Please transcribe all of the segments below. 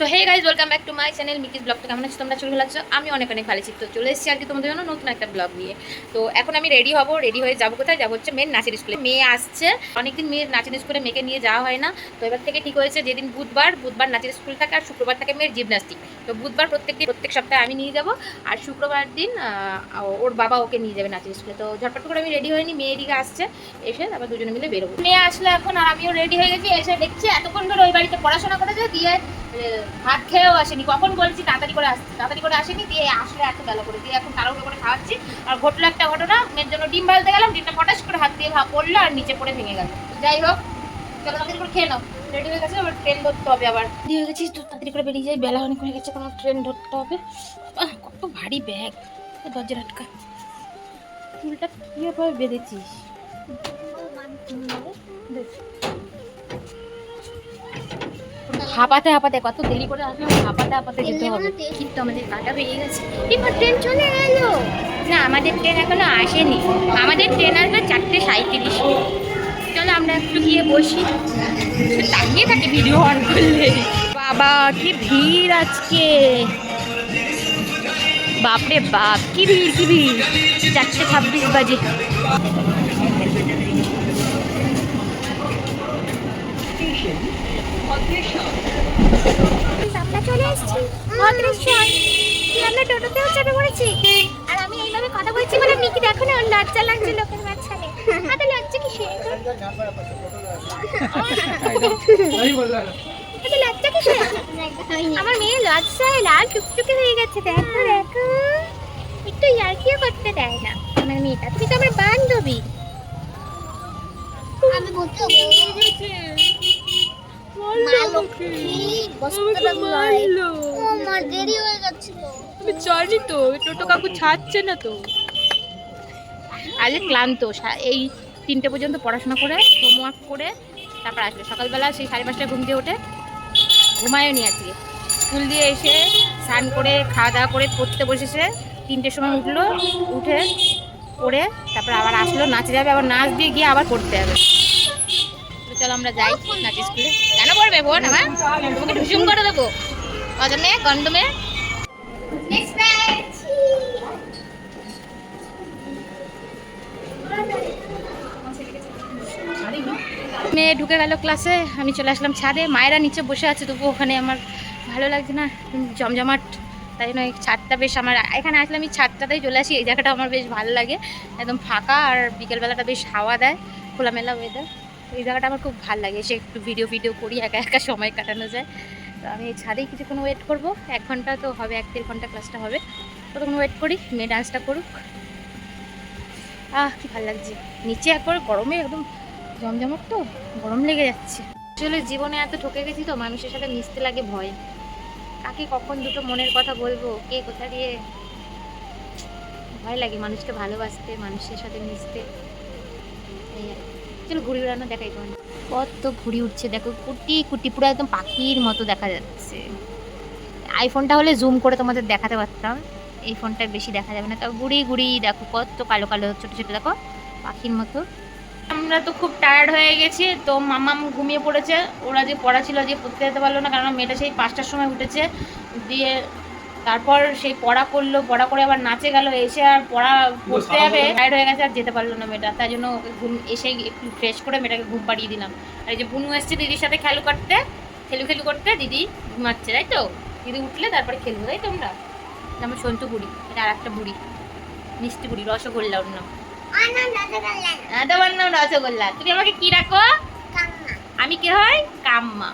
So hey guys welcome back to my channel মিকিস ব্লগটা কেমন আছো তোমরা? চলে লাগছো? আমি অনেক অনেক ভালো তো চলে এসেছি আজকে তোমাদের জন্য নতুন একটা ব্লগ নিয়ে। তো এখন আমি রেডি হব রেডি হয়ে যাব কোথায়? যাব হচ্ছে মেয়ের নাচের স্কুলে মেয়ে আসছে। অনেকদিন মেয়ের নাচের স্কুলে মেয়েকে নিয়ে যাওয়া হয় না। তো এবার থেকে ঠিক হয়েছে, যেদিন বুধবার বুধবার নাচের স্কুল থাকে আর শুক্রবার থাকে মেয়ের জিমনাস্টিক তো বুধবার প্রত্যেক দিন, প্রত্যেক সপ্তাহে আমি নিয়ে যাব। আর শুক্রবার দিন ওর বাবা ওকে নিয়ে যাবে নাচের স্কুলে তো ঝটপট করে আমি রেডি হয়নি, মেয়ে এদিকে আসছে। এসে তারপর দুজনে মিলে বেরোবো। মেয়ে আসলে এখন আর আমিও রেডি হয়ে গেছি। এসে দেখছি এতক্ষণ ধরে ওই বাড়িতে পড়াশোনা করেছে, দিয়ে ভাত খেয়েও আসেনি। কখন বলছি তাড়াতাড়ি করে আসতে তাড়াতাড়ি করে আসেনি দিয়ে আসলে এত বেলা করে দিয়ে এখন তাড়াহুড়ো করে খাওয়াচ্ছি। আর ঘটলো একটা ঘটনা মেয়ের জন্য ডিম ভাজতে গেলাম ডিমটা পটাশ করে হাত দিয়ে ভাব পড়ল আর নিচে পড়ে ভেঙে গেল। যাই হোক চলো তাড়াতাড়ি করে খেয়ে নাও। রেডি হয়ে গেছে? আবার ট্রেন ধরতে হবে আবার। রেডি হয়ে গেছিস তো তাড়াতাড়ি করে বেরিয়ে যাই। বেলা অনেক হয়ে গেছে কোনো ট্রেন ধরতে হবে। কত ভারী ব্যাগ দরজার আটকা। চুলটা কীভাবে বেঁধেছিস? দেখ। হাঁপাতে হাঁপাতে কত দেরি করে আসলে হাঁপাতে হাঁপাতে যেতে হবে। কিন্তু আমাদের কাটা বেরিয়ে গেছে। এবার ট্রেন চলে গেল না আমাদের ট্রেন এখনও আসেনি। আমাদের ট্রেন আসবে চারটে সাঁত্রিশ চলো আমরা একটু গিয়ে বসি। তাকিয়ে থাকে ভিডিও অন করলে। বাবা কি ভিড় আজকে। বাপরে বাপ কি ভিড় কি ভিড়। চারটে ছাব্বিশ বাজে। আমরা টোটোতেও চেপে পড়েছি। আর আমি কথা বলছি বলে মিকি দেখো না লজ্জা লাগছে লজ্জা কি লজ্জা কি আমার মেয়ে লজ্জায় লাল টুকটুকে হয়ে গেছে, দেখো দেখো। একটু ইয়ার্কিও করতে দেয় না। আমার মেয়েটা, তুমি তো আমার বান্ধবী। আমি আমি জানি তো টোটো কাকু ছাড়ছে না তো। আরে ক্লান্ত সা- এই তিনটে পর্যন্ত পড়াশোনা করে হোমওয়ার্ক করে তারপর আসবে সকালবেলা সেই সাড়ে পাঁচটায় ঘুম দিয়ে ওঠে ঘুমায়ও নি আজকে। স্কুল দিয়ে এসে স্নান করে খাওয়া দাওয়া করে পড়তে বসেছে। তিনটের সময় উঠল উঠে পড়ে তারপর আবার আসলো নাচে যাবে আবার নাচ দিয়ে গিয়ে আবার পড়তে হবে। তো চলো আমরা যাই নাচ স্কুলে। পড়বে বোন আমার। তোমাকে ঢুসুম করে দেবো। গন্ডমে। নেক্সট ব্যাচ মেয়ে ঢুকে গেল ক্লাসে আমি চলে আসলাম ছাদে। মায়েরা নিচে বসে আছে তবু ওখানে আমার ভালো লাগছে না জমজমাট। তাই জন্য ছাদটা বেশ আমার এখানে আসলে আমি ছাদটাতেই চলে আসি এই জায়গাটা আমার বেশ ভালো লাগে। একদম ফাঁকা আর বিকেলবেলাটা বেশ হাওয়া দেয় খোলামেলা ওয়েদার এই জায়গাটা আমার খুব ভালো লাগে। এসে একটু ভিডিও ভিডিও করি, একা একা সময় কাটানো যায়। তো আমি ছাদেই কিছুক্ষণ ওয়েট করব। এক ঘণ্টা তো হবে, এক দেড় ঘণ্টা ক্লাসটা হবে। ততক্ষণ ওয়েট করি মেয়ে ডান্সটা করুক। আহ, কি ভালো লাগছে। নিচে একবার গরমে একদম জমজমাট তো, গরম লেগে যাচ্ছে। আসলে জীবনে এত ঠকে গেছি তো, মানুষের সাথে মিশতে লাগে ভয়। কাকে কখন দুটো মনের কথা বলব, কে কোথা দিয়ে? ভয় লাগে মানুষকে ভালোবাসতে, মানুষের সাথে মিশতে। এই আর। চলো ঘুড়ি উড়ানো দেখাই তোমার কত ঘুড়ি উঠছে দেখো, কুটি কুটি, পুরো একদম পাখির মতো দেখা যাচ্ছে। আইফোনটা হলে জুম করে তোমাদের দেখাতে পারতাম, এই ফোনটা বেশি দেখা যাবে না। তাও গুড়ি গুড়ি দেখো, কত কালো কালো, ছোটো ছোটো, দেখো, পাখির মতো। আমরা তো খুব টায়ার্ড হয়ে গেছি, তো মামাম ঘুমিয়ে পড়েছে। ওরা যে পড়া ছিল যে পড়তে যেতে পারল না কারণ মেয়েটা সেই পাঁচটার সময় উঠেছে। দিয়ে তারপর সেই পড়া করল পড়া করে আবার নাচে গেল এসে আর পড়া পড়তে যাবে টায়ার্ড হয়ে গেছে আর যেতে পারল না মেয়েটা তাই জন্য ওকে ঘুম এসে একটু ফ্রেশ করে মেয়েটাকে ঘুম পাড়িয়ে দিলাম। আর এই যে বুনু এসছে দিদির সাথে খেলু করতে খেলু খেলু করতে দিদি ঘুমাচ্ছে তাই তো? দিদি উঠলে তারপরে খেলব তাই তোমরা? আমার সন্তু বুড়ি এটা আর একটা বুড়ি মিষ্টি বুড়ি রসগোল্লা ওর নাম তোমার নাম রসগোল্লা। তুমি আমাকে কি রাখো আমি কে হয়? কাম্মা।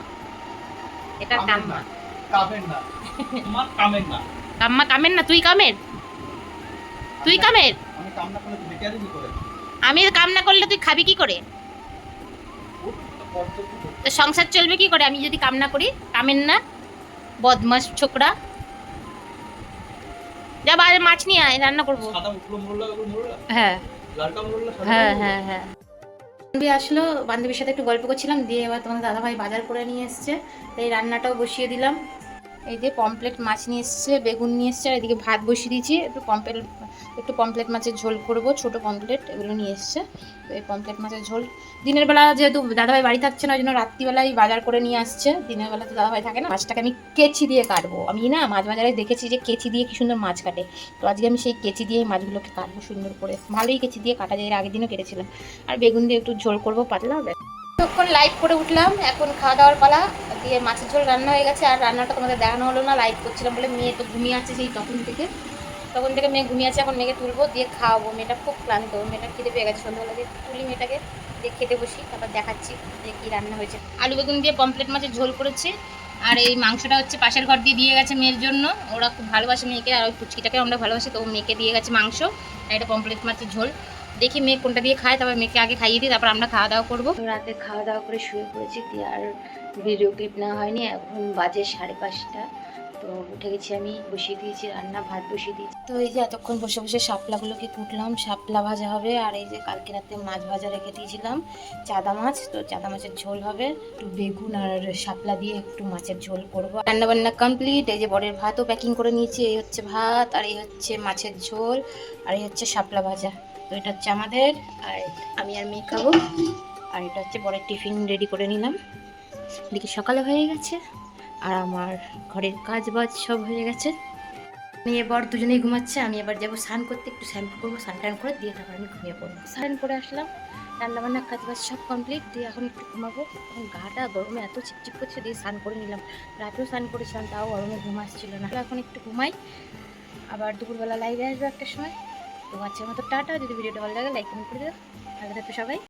এটা কাম্মা। কাম্মা কামের না তুই কামের? তুই কামের? আমি কাম না করলে বেকার কি করে। আমি কাম করলে তুই খাবি কি করে? তো সংসার চলবে কি করে? আমি যদি কাম না করি কামের না? বদমাস ছোকরা। যা বাইরে মাছ নিয়ে আয় রান্না করব। হ্যাঁ। হ্যাঁ হ্যাঁ হ্যাঁ। বান্ধবী আসলো বান্ধবীর সাথে একটু গল্প করছিলাম দিয়ে এবার তোমাদের দাদাভাই বাজার করে নিয়ে এসছে। তাই রান্নাটাও বসিয়ে দিলাম। এই যে পমপ্লেট মাছ নিয়ে এসছে, বেগুন নিয়ে এসছে, আর এদিকে ভাত বসিয়ে দিয়েছি। একটু পমপ্লেট একটু পমপ্লেট মাছের ঝোল করব, ছোট পমপ্লেট এগুলো নিয়ে এসছে। তো এই পমপ্লেট মাছের ঝোল। দিনের বেলা যেহেতু দাদাভাই বাড়ি থাকছে না, ওই জন্য রাত্রিবেলায় বাজার করে নিয়ে আসছে। দিনের বেলা তো দাদাভাই থাকে না, মাছটাকে আমি কেচি দিয়ে কাটবো। আমি না মাছ বাজারে দেখেছি যে কেচি দিয়ে কি সুন্দর মাছ কাটে। তো আজকে আমি সেই কেচি দিয়ে মাছগুলোকে কাটবো সুন্দর করে। ভালোই কেচি দিয়ে কাটা যায়, এর আগের দিনও কেটেছিলাম। আর বেগুন দিয়ে একটু ঝোল করব পাতলা তখন লাইভ করে উঠলাম, এখন খাওয়া দাওয়ার পালা। দিয়ে মাছের ঝোল রান্না হয়ে গেছে, আর রান্নাটা তোমাদের দেখানো হলো না লাইভ করছিলাম বলে মেয়ে তো ঘুমিয়ে আছে সেই তখন থেকে। তখন থেকে মেয়ে ঘুমিয়ে আছে, এখন মেয়েকে তুলবো, দিয়ে খাওয়াবো। মেয়েটা খুব ক্লান্ত, মেয়েটা খেতে পেয়ে গেছে। সন্ধ্যাবেলা দিয়ে তুলি মেয়েটাকে, দিয়ে খেতে বসি, তারপর দেখাচ্ছি যে কী রান্না হয়েছে। আলু বেগুন দিয়ে পমপ্লেট মাছের ঝোল করেছি, আর এই মাংসটা হচ্ছে পাশের ঘর দিয়ে দিয়ে গেছে মেয়ের জন্য। ওরা খুব ভালোবাসে মেয়েকে, আর ওই পুচকিটাকে আমরা ভালোবাসি, তো মেয়েকে দিয়ে গেছে মাংস, আর এটা পমপ্লেট মাছের ঝোল। দেখি মেয়ে কোনটা দিয়ে খায়, তারপর মেয়েকে আগে খাইয়ে দিই, তারপর আমরা খাওয়া দাওয়া করব। রাতে খাওয়া দাওয়া করে শুয়ে পড়েছি, দিয়ে আর ভিডিও ক্লিপ না হয়নি, এখন বাজে সাড়ে পাঁচটা। তো উঠে গেছি আমি, বসিয়ে দিয়েছি, রান্না, ভাত বসিয়ে দিয়েছি। তো এই যে এতক্ষণ বসে বসে শাপলাগুলোকে কুটলাম শাপলা ভাজা হবে, আর এই যে কালকে রাতে মাছ ভাজা রেখে দিয়েছিলাম, চাদা মাছ, তো চাদা মাছের ঝোল হবে। একটু বেগুন আর শাপলা দিয়ে একটু মাছের ঝোল করব। রান্না বান্না কমপ্লিট এই যে বরের ভাতও প্যাকিং করে নিয়েছি, এই হচ্ছে ভাত, আর এই হচ্ছে মাছের ঝোল, আর এই হচ্ছে শাপলা ভাজা। তো এটা হচ্ছে আমাদের, আর আমি আর মেয়ে খাব। আর এটা হচ্ছে বরের টিফিন রেডি করে নিলাম। এদিকে সকালে হয়ে গেছে। আর আমার ঘরের কাজ বাজ সব হয়ে গেছে। আমি এবার দুজনেই ঘুমাচ্ছে, আমি এবার যাব স্নান করতে, একটু শ্যাম্পু করব, স্নান টান করে দিয়ে তারপর আমি ঘুমিয়ে পড়ব। স্নান করে আসলাম রান্নাবান্না কাজ বাজ সব কমপ্লিট দিয়ে এখন একটু ঘুমাবো। এখন গাটা গরমে এত চিপচিপ করছে, দিয়ে স্নান করে নিলাম। রাতেও স্নান করেছিলাম, তাও গরমে ঘুম আসছিল না। এখন একটু ঘুমাই, আবার দুপুরবেলা লাইভে আসবে একটা সময়। তো আজকের মতো টাটা, যদি ভিডিওটা ভালো লাগে লাইক কমেন্ট করে দেবে ভালো থাকবে সবাই।